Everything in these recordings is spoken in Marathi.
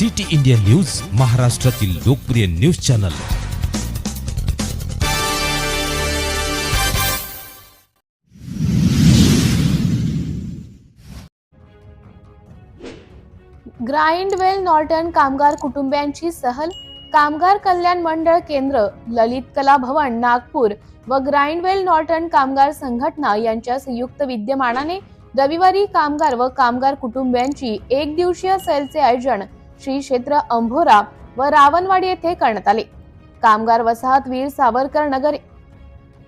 सिटी इंडिया न्यूज महाराष्ट्रातील लोकप्रिय न्यूज चॅनल. ग्राइंडवेल नॉर्टन कामगार कुटुंबियांची सहल कामगार कल्याण मंडळ केंद्र ललित कला भवन नागपूर व ग्राइंडवेल नॉर्टन कामगार संघटना यांच्या संयुक्त विद्यमानाने रविवारी कामगार व कामगार कुटुंबियांची एक दिवसीय सहलचे आयोजन श्री क्षेत्र अंभोरा व रावणवाडी येथे करण्यात आले. कामगार वसाहत वीर सावरकर नगर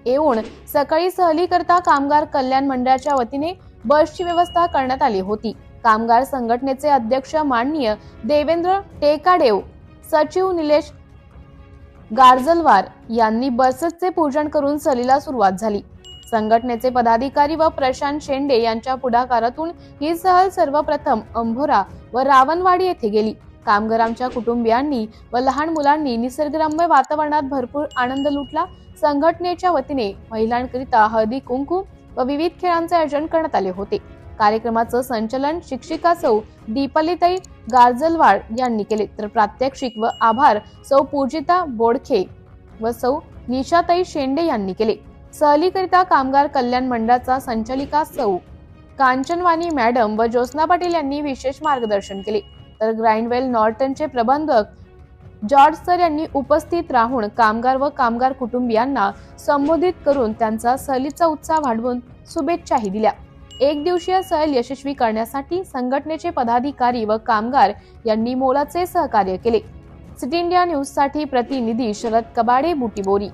येऊन सकाळी सहलीकरता कामगार कल्याण मंडळाच्या वतीने बसची व्यवस्था करण्यात आली होती. कामगार संघटनेचे अध्यक्ष माननीय देवेंद्र टेकाडेव सचिव निलेश गारजलवार यांनी बसेसचे पूजन करून सहलीला सुरुवात झाली. संघटनेचे पदाधिकारी व प्रशांत शेंडे यांच्या पुढाकारातून ही सहल सर्वप्रथम अंभोरा व रावणवाडी येथे गेली. कामगारांच्या कुटुंबियांनी व लहान मुलांनी निसर्गरम्य वातावरणात भरपूर आनंद लुटला. संघटनेच्या वतीने महिलांकरिता हळदी कुंकू व विविध खेळांचे आयोजन करण्यात आले होते. कार्यक्रमाचं संचलन शिक्षिका सौ दीपालीताई गारजलवाड यांनी केले. तर प्रात्यक्षिक व आभार सौ पूजिता बोडखे व सौ निशाताई शेंडे यांनी केले. सहलीकरिता कामगार कल्याण मंडळाचा संचालिका सौ. कांचनवाणी मॅडम व ज्योत्ना पाटील यांनी विशेष मार्गदर्शन केले. तर ग्राइंडवेल नॉर्टनचे प्रबंधक जॉर्ज सर यांनी उपस्थित राहून कामगार व कामगार कुटुंबियांना संबोधित करून त्यांचा सहलीचा उत्साह वाढवून शुभेच्छाही दिल्या. एक दिवसीय सहल यशस्वी करण्यासाठी संघटनेचे पदाधिकारी व कामगार यांनी मोलाचे सहकार्य केले. सिटी इंडिया न्यूजसाठी प्रतिनिधी शरद कबाडे बुटीबोरी.